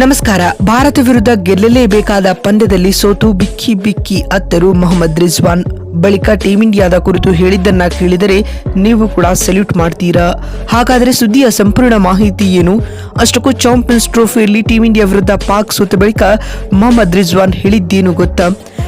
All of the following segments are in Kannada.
ನಮಸ್ಕಾರ. ಭಾರತ ವಿರುದ್ಧ ಗೆಲ್ಲಲೇಬೇಕಾದ ಪಂದ್ಯದಲ್ಲಿ ಸೋತು ಬಿಕ್ಕಿ ಬಿಕ್ಕಿ ಅತ್ತರು ಮೊಹಮ್ಮದ್ ರಿಜ್ವಾನ್. ಬಳಿಕ ಟೀಂ ಇಂಡಿಯಾದ ಕುರಿತು ಹೇಳಿದ್ದನ್ನ ಕೇಳಿದರೆ ನೀವು ಕೂಡ ಸೆಲ್ಯೂಟ್ ಮಾಡ್ತೀರಾ? ಹಾಗಾದರೆ ಸುದ್ದಿಯ ಸಂಪೂರ್ಣ ಮಾಹಿತಿ ಏನು? ಅಷ್ಟಕ್ಕೂ ಚಾಂಪಿಯನ್ಸ್ ಟ್ರೋಫಿಯಲ್ಲಿ ಟೀಂ ಇಂಡಿಯಾ ವಿರುದ್ಧ ಪಾಕ್ ಸೋತ ಬಳಿಕ ಮೊಹಮ್ಮದ್ ರಿಜ್ವಾನ್ ಹೇಳಿದ್ದೇನು ಗೊತ್ತಾ?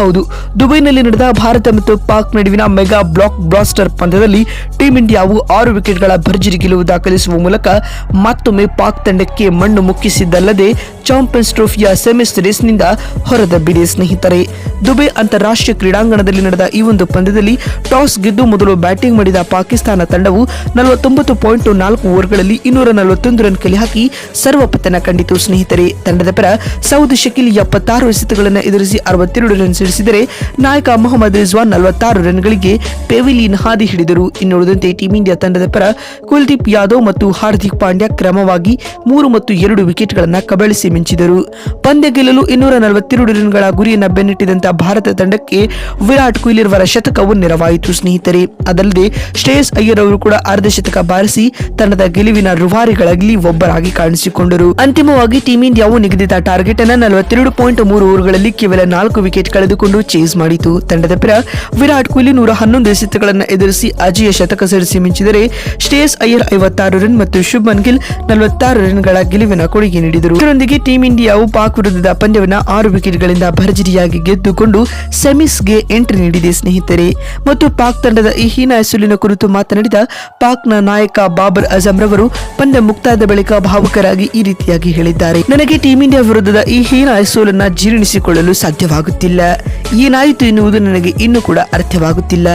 ಹೌದು. ದುಬೈನಲ್ಲಿ ನಡೆದ ಭಾರತ ಮತ್ತು ಪಾಕ್ ನಡುವಿನ ಮೆಗಾ ಬ್ಲಾಕ್ ಬ್ಲಾಸ್ಟರ್ ಪಂದ್ಯದಲ್ಲಿ ಟೀಂ ಇಂಡಿಯಾವು ಆರು ವಿಕೆಟ್ಗಳ ಭರ್ಜರಿ ಗೆಲುವು ದಾಖಲಿಸುವ ಮೂಲಕ ಮತ್ತೊಮ್ಮೆ ಪಾಕ್ ತಂಡಕ್ಕೆ ಮಣ್ಣು ಮುಕ್ಕಿಸಿದ್ದಲ್ಲದೆ ಚಾಂಪಿಯನ್ಸ್ ಟ್ರೋಫಿಯ ಸೆಮಿಸ್ ರೇಸ್ನಿಂದ ಬಿಡಿ ಸ್ನೇಹಿತರೆ. ದುಬೈ ಅಂತಾರಾಷ್ಟ್ರೀಯ ಕ್ರೀಡಾಂಗಣದಲ್ಲಿ ನಡೆದ ಈ ಒಂದು ಪಂದ್ಯದಲ್ಲಿ ಟಾಸ್ ಗೆದ್ದು ಮೊದಲು ಬ್ಯಾಟಿಂಗ್ ಮಾಡಿದ ಪಾಕಿಸ್ತಾನ ತಂಡವು ನಲವತ್ತೊಂಬತ್ತು ಪಾಯಿಂಟ್ ನಾಲ್ಕು ಓವರ್ಗಳಲ್ಲಿ ಇನ್ನೂರ ನಲವತ್ತೊಂದು ರನ್ ಕಲೆ ಹಾಕಿ ಸರ್ವಪತನ ಕಂಡಿತು ಸ್ನೇಹಿತರೆ. ತಂಡದ ಪರ ಸೌದ್ ಶಕೀಲ್ ಎಪ್ಪತ್ತಾರು ಎಸೆತಗಳನ್ನು ಎದುರಿಸಿ ಅರವತ್ತೆರಡು ರನ್ ಸಿಡಿಸಿದರೆ ನಾಯಕ ಮೊಹಮ್ಮದ್ ರಿಜ್ವಾನ್ ನಲವತ್ತಾರು ರನ್ಗಳಿಗೆ ಪೆವಿಲಿಯನ್ ಹಾದಿ ಹಿಡಿದರು. ಇನ್ನುಳಿದಂತೆ ಟೀಂ ಇಂಡಿಯಾ ತಂಡದ ಪರ ಕುಲ್ದೀಪ್ ಯಾದವ್ ಮತ್ತು ಹಾರ್ದಿಕ್ ಪಾಂಡ್ಯ ಕ್ರಮವಾಗಿ ಮೂರು ಮತ್ತು ಎರಡು ವಿಕೆಟ್ಗಳನ್ನು ಕಬಳಿಸಿ ಮಿಂಚಿದರು. ಪಂದ್ಯ ಗೆಲ್ಲಲು ಇನ್ನೂರ ನಲವತ್ತೆರಡು ರನ್ಗಳ ಗುರಿಯನ್ನು ಬೆನ್ನಟ್ಟಿದಂತ ಭಾರತ ತಂಡಕ್ಕೆ ವಿರಾಟ್ ಕೊಹ್ಲಿ ಅವರ ಶತಕವು ನೆರವಾಯಿತು ಸ್ನೇಹಿತರೆ. ಅದಲ್ಲದೆ ಶ್ರೇಯಸ್ ಅಯ್ಯರ್ ಅವರು ಕೂಡ ಅರ್ಧ ಶತಕ ಬಾರಿಸಿ ತಂಡದ ಗೆಲುವಿನ ರುವಾರಿಗಳಲ್ಲಿ ಒಬ್ಬರಾಗಿ ಕಾಣಿಸಿಕೊಂಡರು. ಅಂತಿಮವಾಗಿ ಟೀಂ ಇಂಡಿಯಾವು ನಿಗದಿತ ಟಾರ್ಗೆಟ್ ಅನ್ನು ನಲವತ್ತೆರಡು ಪಾಯಿಂಟ್ ಮೂರು ಓವರ್ಗಳಲ್ಲಿ ಕೇವಲ ನಾಲ್ಕು ವಿಕೆಟ್ ಕಳೆದುಕೊಂಡು ಚೇಸ್ ಮಾಡಿತು. ತಂಡದ ಪರ ವಿರಾಟ್ ಕೊಹ್ಲಿ ನೂರ ಹನ್ನೊಂದು ಎಸೆತಗಳನ್ನು ಎದುರಿಸಿ ಅಜಿಯ ಶತಕ ಸರಿಸಿ ಮಿಂಚಿದರೆ ಶ್ರೇಯಸ್ ಅಯ್ಯರ್ ಐವತ್ತಾರು ರನ್ ಮತ್ತು ಶುಭ್ಮನ್ ಗಿಲ್ ನಲವತ್ತಾರು ರನ್ಗಳ ಗೆಲುವಿನ ಕೊಡುಗೆ ನೀಡಿದರು. ಇದರೊಂದಿಗೆ ಟೀಂ ಇಂಡಿಯಾವು ಪಾಕ್ ವಿರುದ್ಧದ ಪಂದ್ಯವನ್ನು ಆರು ವಿಕೆಟ್ಗಳಿಂದ ಭರ್ಜರಿಯಾಗಿ ಗೆದ್ದುಕೊಂಡು ಸೆಮಿಸ್ಗೆ ಎಂಟ್ರಿ ನೀಡಿದೆ ಸ್ನೇಹಿತರೆ. ಮತ್ತು ಪಾಕ್ ತಂಡದ ಈ ಹೀನ ಹೆಸರಿನ ಕುರಿತು ಮಾತನಾಡಿದ ಪಾಕ್ನ ನಾಯಕ ಬಾಬರ್ ಅಜಂ ರವರು ಪಂದ್ಯ ಮುಕ್ತಾಯದ ಬಳಿಕ ಭಾವುಕರಾಗಿ ಈ ರೀತಿಯಾಗಿ ಹೇಳಿದ್ದಾರೆ. ನನಗೆ ಟೀಂ ಇಂಡಿಯಾ ವಿರುದ್ಧದ ಈ ಹೀನ ಸೋಲನ್ನ ಜೀರ್ಣಿಸಿಕೊಳ್ಳಲು ಸಾಧ್ಯವಾಗುತ್ತಿಲ್ಲ. ಏನಾಯಿತು ಎನ್ನುವುದು ನನಗೆ ಇನ್ನೂ ಕೂಡ ಅರ್ಥವಾಗುತ್ತಿಲ್ಲ.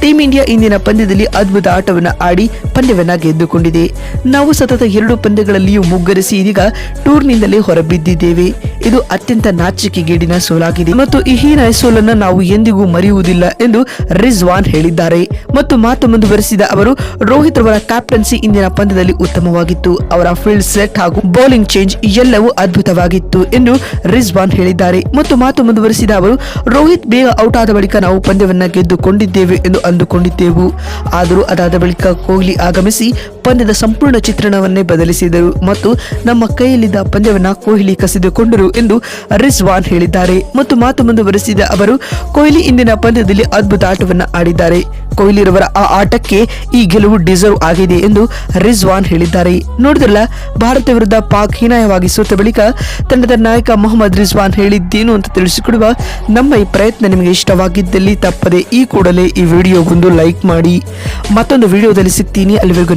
ಟೀಂ ಇಂಡಿಯಾ ಇಂದಿನ ಪಂದ್ಯದಲ್ಲಿ ಅದ್ಭುತ ಆಟವನ್ನು ಆಡಿ ಪಂದ್ಯವನ್ನ ಗೆದ್ದುಕೊಂಡಿದೆ. ನಾವು ಸತತ ಎರಡು ಪಂದ್ಯಗಳಲ್ಲಿಯೂ ಮುಗ್ಗರಿಸಿ ಇದೀಗ ಟೂರ್ನಿಂದಲೇ ಹೊರಬಿದ್ದಿದ್ದೇವೆ. ಇದು ಅತ್ಯಂತ ನಾಚಿಕೆಗೇಡಿನ ಸೋಲಾಗಿದೆ. ಮತ್ತು ಈ ಹೀನ ಸೋಲನ್ನು ನಾವು ಎಂದಿಗೂ ಮರೆಯುವುದಿಲ್ಲ ಎಂದು ರಿಜ್ವಾನ್ ಹೇಳಿದ್ದಾರೆ. ಮತ್ತು ಮಾತು ಮುಂದುವರೆಸಿದ ಅವರು, ರೋಹಿತ್ ರವರ ಕ್ಯಾಪ್ಟನ್ಸಿ ಇಂದಿನ ಪಂದ್ಯದಲ್ಲಿ ಉತ್ತಮವಾಗಿತ್ತು. ಅವರ ಫೀಲ್ಡ್ ಸೆಟ್ ಹಾಗೂ ಬೌಲಿಂಗ್ ಚೇಂಜ್ ಎಲ್ಲವೂ ಅದ್ಭುತವಾಗಿತ್ತು ಎಂದು ರಿಜ್ವಾನ್ ಹೇಳಿದ್ದಾರೆ. ಮತ್ತು ಮಾತು ಮುಂದುವರೆಸಿದ ಅವರು ರೋಹಿತ್ ಬೇಗ ಔಟ್ ಆದ ಬಳಿಕ ನಾವು ಪಂದ್ಯವನ್ನು ಗೆದ್ದುಕೊಂಡಿದ್ದೇವೆ ಎಂದು ಅಂದುಕೊಂಡಿದ್ದೆವು. ಆದರೂ ಅದಾದ ಬಳಿಕ ಕೊಹ್ಲಿ ಆಗಮಿಸಿ ಪಂದ್ಯದ ಸಂಪೂರ್ಣ ಚಿತ್ರಣವನ್ನೇ ಬದಲಿಸಿದರು ಮತ್ತು ನಮ್ಮ ಕೈಯಲ್ಲಿದ್ದ ಪಂದ್ಯವನ್ನ ಕೊಹ್ಲಿ ಕಸಿದುಕೊಂಡರು ಎಂದು ರಿಜ್ವಾನ್ ಹೇಳಿದ್ದಾರೆ. ಮತ್ತು ಮಾತು ಮುಂದುವರೆಸಿದ ಅವರು, ಕೊಹ್ಲಿ ಇಂದಿನ ಪಂದ್ಯದಲ್ಲಿ ಅದ್ಭುತ ಆಟವನ್ನು ಆಡಿದ್ದಾರೆ. ಕೊಹ್ಲಿ ರವರ ಆ ಆಟಕ್ಕೆ ಈ ಗೆಲುವು ಡಿಸರ್ವ್ ಆಗಿದೆ ಎಂದು ರಿಜ್ವಾನ್ ಹೇಳಿದ್ದಾರೆ. ನೋಡಿದ್ರಲ್ಲ, ಭಾರತ ವಿರುದ್ಧ ಪಾಕ್ ಹೀನಾಯವಾಗಿ ಸೋತ ಬಳಿಕ ತಂಡದ ನಾಯಕ ಮೊಹಮ್ಮದ್ ರಿಜ್ವಾನ್ ಹೇಳಿದ್ದೇನು ಅಂತ ತಿಳಿಸಿಕೊಡುವ ನಮ್ಮ ಈ ಪ್ರಯತ್ನ ನಿಮಗೆ ಇಷ್ಟವಾಗಿದ್ದಲ್ಲಿ ತಪ್ಪದೆ ಈ ಕೂಡಲೇ ಈ ವಿಡಿಯೋಗೊಂದು ಲೈಕ್ ಮಾಡಿ. ಮತ್ತೊಂದು ವಿಡಿಯೋದಲ್ಲಿ ಸಿಗ್ತೀನಿ. ಅಲ್ಲಿವರೆಗೂ